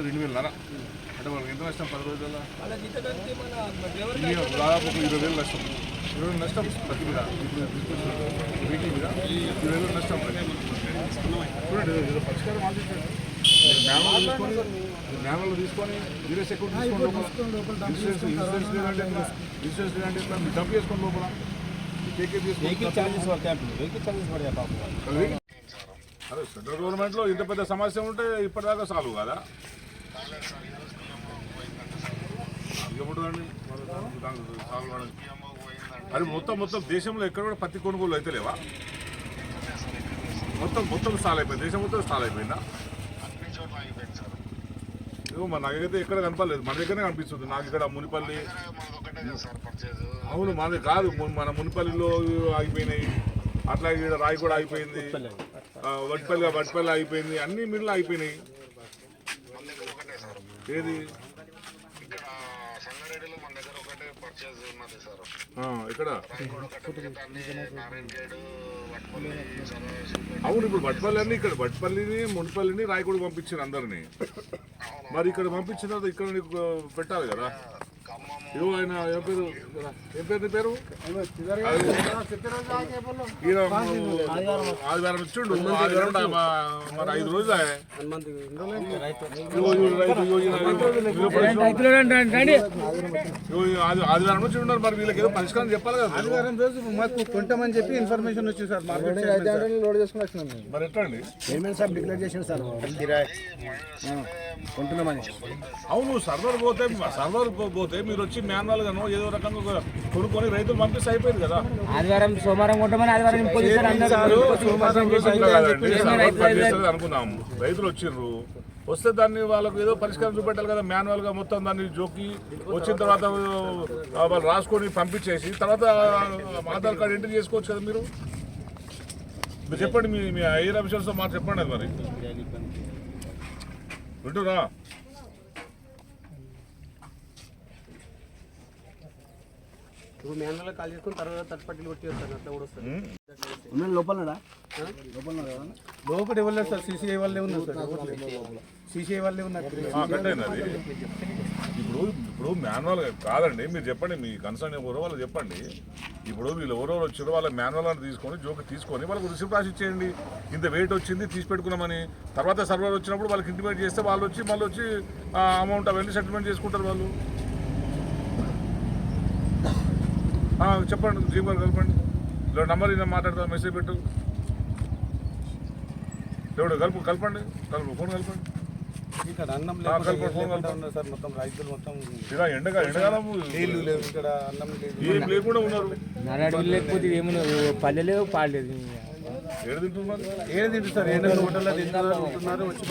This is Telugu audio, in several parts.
అంటే రెండు వేలన్నర అంటే వాళ్ళకి ఎంత నష్టం? పది రోజుల దాదాపు ఒక ఇరవై వేలు నష్టం. ఇరవై వేలు నష్టం ప్రతి మీద వెహికల్ మీద ఇరవై వేలు నష్టం చూడండి ఏదో పరిష్కారం ఆలోచించండి. మ్యానువల్ తీసుకొని మ్యానువల్ తీసుకొని సెక్యూరిటీ తీసుకొని లోపల. ఇన్సూరెన్స్ ఇన్సూరెన్స్ లేదంటే? ఇన్సూరెన్స్ లేదంటే? మీరు డబ్బు చేసుకొని లోపల. కేకే వెహికల్ ఛార్జెస్ పడతాయి అంటున్నారు. వెహికల్ ఛార్జెస్ పడతాయి పాపం అదే సెంట్రల్ గవర్నమెంట్లో ఇంత పెద్ద సమస్య ఉంటే ఇప్పటిదాకా సాల్వ్ కదా? అది మొత్తం మొత్తం దేశంలో ఎక్కడ కూడా పత్తి కొనుగోలు అయితే లేవా? మొత్తం మొత్తం స్టాల్ అయిపోయింది దేశం మొత్తం స్టాల్ అయిపోయిందా ఏమో మన నాకైతే ఎక్కడ కనపడలేదు. మన దగ్గరనే కనిపిస్తుంది. నాకు ఇక్కడ మునిపల్లి అవును మనది కాదు. మన మునిపల్లిలో ఆగిపోయినాయి. అట్లా ఇక్కడ రాయి కూడా ఆగిపోయింది. ఆ, వడిపల్లి అయిపోయింది ఆగిపోయింది. అన్ని మిల్లు ఆగిపోయినాయి. ఏది? సంగారెడ్డిలో మన దగ్గర ఒకటే పర్చేజ్ ఉన్నది సార్. ఆ, ఇక్కడ? అవును ఇప్పుడు వడ్పల్లి అన్ని ఇక్కడ వడ్పల్లిని మునిపల్లిని రాయగూడ పంపించారు అందరినీ. మరి ఇక్కడ పంపించిన తర్వాత ఇక్కడ నీకు పెట్టాలి కదా? ఏవో ఆయన ఏం పేరు? ఏం పేరు నీ పేరు? ఈయన ఆదివారం ఇచ్చిండు. ఆదివారం మా- మన ఐదు రోజులు. ఆదివారం నుంచి ఉన్నారు మరి వీళ్ళకి ఏదో పరిష్కారం చెప్పాలి కదా. మీరు. ఆదివారం రోజు మాకు కొంటామని చెప్పి ఇన్ఫర్మేషన్ వచ్చింది సార్ మార్కెట్ లోడ్ చేసుకుని వచ్చినాం మరి ఎట్లా అండి చైర్మన్ సార్ డిక్లేర్ చేసిన సార్. కొంటున్నామని. అవును సర్వర్ పోతే సర్వర్ పోతే మీరు వచ్చి మాన్యువల్ గాను ఏదో రకంగా కొనుక్కొని రైతులు పంపిస్తే అయిపోయింది కదా. ఆదివారం సోమవారం కొట్టమని ఆదివారం ఇంపోజిషన్ అందరూ ఇట్లా కాదండి, సర్వర్ పని చేస్తుంది అనుకున్నాం రైతులు వచ్చిర్రు. వస్తే దాన్ని వాళ్ళకు ఏదో పరిష్కారం చూపెట్టాలి కదా మాన్యువల్గా మొత్తం దాన్ని జోకి వచ్చిన తర్వాత వాళ్ళు రాసుకొని పంపించేసి తర్వాత ఆధార్ కార్డు ఎంట్రీ చేసుకోవచ్చు కదా మీరు? మీరు చెప్పండి మీ మీ ఐఆర్ ఆఫీసర్స్తో మాట చెప్పండి అది మరి. వింటురా ఇప్పుడు కాల్ చేసుకుని తర్వాత తట్టుపట్టిలు కొట్టి వస్తాను అట్లా కూడా లోపల లోపల సార్? సీసీఐ వాళ్ళే ఉన్నారు సార్. సీసీఐ వాళ్ళే ఉన్నారు. ఇప్పుడు ఇప్పుడు మాన్యువల్ కాదండి మీరు చెప్పండి మీ కన్సర్న్ ఎవరో వాళ్ళు చెప్పండి. ఇప్పుడు వీళ్ళు ఎవరెవరు వచ్చారో వాళ్ళ మాన్యువల్ అని తీసుకొని జోకి తీసుకొని వాళ్ళకి రిసిప్ట్ రాసి ఇచ్చేయండి. ఇంత వెయిట్ వచ్చింది తీసి పెట్టుకున్నామని. తర్వాత సర్వర్ వచ్చినప్పుడు వాళ్ళకి ఇంటిమేట్ చేస్తే వాళ్ళు వచ్చి మళ్ళీ వచ్చి అమౌంట్ అవన్నీ సెటిల్మెంట్ చేసుకుంటారు వాళ్ళు ఆ, చెప్పండి గారు కలపండి. ఇలా నంబర్ ఇలా మాట్లాడతా మెసేజ్ పెట్టు. ఎవడు కలుపు కలపండి కలుపు ఫోన్ కలపండి. ఇక్కడ అన్నం. ఉన్నారు సార్? మొత్తం రైతులు మొత్తం ఇలా ఎండగా ఎండకాలం నీళ్ళు లేవు. ఇక్కడ అన్నం లేదు. ఏం లేకుండా ఉన్నారు. నరాడు లేకపోతే ఏమన్నా పల్లెలేవు పాడలేదు. ఏడు తింటు సార్. ఏదో హోటల్లో తింటున్నారు ఉంటున్నారు వచ్చి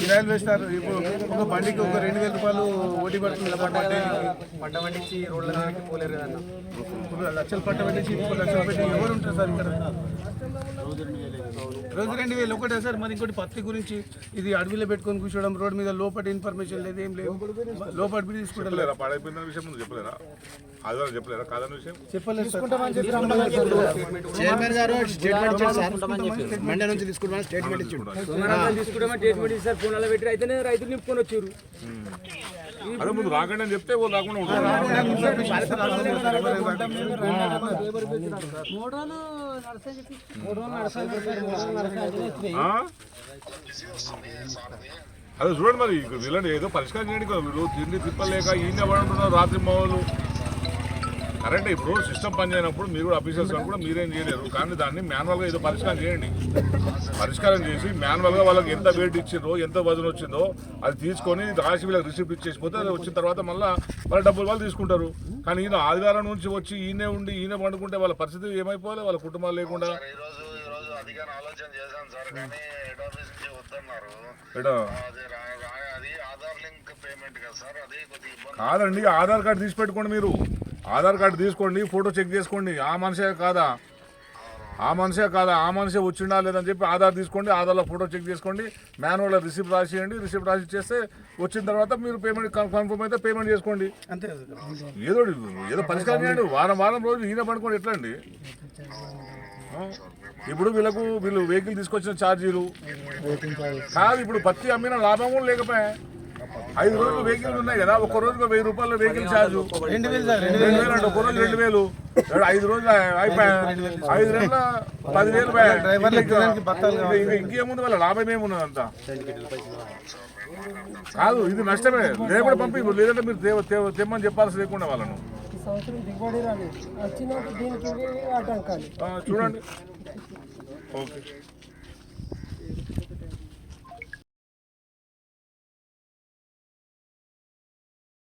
కిరాయిలు వేస్తారు. ఇప్పుడు ఒక బండికి ఒక రెండు వేల రూపాయలు ఓటీ పడుతుంది పంట పండించి రోడ్ల పోలేరు కదన్న. ఇప్పుడు లక్షలు పెట్టేసి ఇంకో లక్షలు పెట్టి ఎవరు ఉంటారు సార్ ఇక్కడ? రోజు రెండు వేలు. ఒకటే సార్ మరి ఇంకోటి పత్తి గురించి ఇది అడవిలో పెట్టుకొని కూర్చోవడం రోడ్ మీద లోపల ఇన్ఫర్మేషన్ లేదు ఏం లేదు. లోపల విషయం చెప్పలేదు సార్. చైర్మన్ గారు స్టేట్మెంట్ ఇచ్చారు సార్. మండే నుంచి తీసుకుంటామని స్టేట్మెంట్ ఇస్తారు ఫోన్లలో పెట్టి అయితేనే రైతులు నింపుకొని వచ్చారు అదే ముందు రాకండి అని చెప్తే వాళ్ళు రాకుండా ఉంటారు. అదే చూడండి మరి వీళ్ళని ఏదో పరిష్కారం చేయండి కదా వీళ్ళు తిండి తిప్పలేక ఈయన పడుతున్నారు రాత్రి మామూలు కరెక్ట్ ఇప్పుడు సిస్టమ్ పని చేయనప్పుడు మీరు కూడా అఫీసర్స్ కూడా మీరేం చేయలేరు. కానీ దాన్ని మాన్యువల్గా ఏదో పరిష్కారం చేయండి. పరిష్కారం చేసి మాన్యువల్గా వాళ్ళకి ఎంత వెయిట్ ఇచ్చిందో ఎంత వజన్ వచ్చిందో అది తీసుకొని రాసి వీళ్ళకి రిసిప్ట్ ఇచ్చేసిపోతే అది వచ్చిన తర్వాత మళ్ళీ వాళ్ళ డబ్బులు వాళ్ళు తీసుకుంటారు. కానీ ఈయన ఆదివారం నుంచి వచ్చి ఈయనే ఉండి ఈయన పండుకుంటే వాళ్ళ పరిస్థితి ఏమైపోవాలి? వాళ్ళ కుటుంబాలు లేకుండా? ఈ రోజు ఈ రోజు అధికార ఆలోచన చేశాను సార్ కానీ హెడ్ ఆఫీస్ నుంచి వద్దన్నారు. ఎడా అది రా- రా- అది ఆధార్ లింక్ పేమెంట్ కదా సార్ అది కొద్దిగా ఇబ్బంది. కాదండి ఆధార్ కార్డు తీసి పెట్టుకోండి మీరు. ఆధార్ కార్డు తీసుకోండి ఫోటో చెక్ చేసుకోండి. ఆ మనిషే కాదా? ఆ మనిషే కాదా? ఆ మనిషే వచ్చిండా లేదని చెప్పి ఆధార్ తీసుకోండి ఆధార్లో ఫోటో చెక్ చేసుకోండి. మాన్యువల్ రిసిప్ట్ రాసియండి రిసిప్ట్ రాసి చేస్తే వచ్చిన తర్వాత మీరు పేమెంట్ కన్ఫర్మ్ అయితే పేమెంట్ చేసుకోండి. అంతే ఏదో ఏదో పరిష్కారం చేయండి. వారం వారం రోజులు ఈయన పడుకోండి ఎట్లా అండి? ఇప్పుడు వీళ్ళకు వీళ్ళు వెహికల్ తీసుకొచ్చిన ఛార్జీలు. కాదు ఇప్పుడు పత్తి అమ్మిన లాభం కూడా లేకపోయా? ఐదు రోజులు వెహికల్ ఉన్నాయి కదా ఒక్క రోజుకు వెయ్యి రూపాయల వెహికల్ ఛార్జ్ రెండు వేలు అంటే ఒక్క రోజు రెండు వేలు. ఐదు రోజులు అయిపోయా ఐదు నెలల పదివేలు ఇంకేముంది వాళ్ళ లాభం ఏమున్నది అంతా? కాదు ఇది నష్టమే. లేకుండా పంపి లేదంటే మీరు తెమ్మని చెప్పాల్సి లేకుండా వాళ్ళను. చూడండి. ఓకే.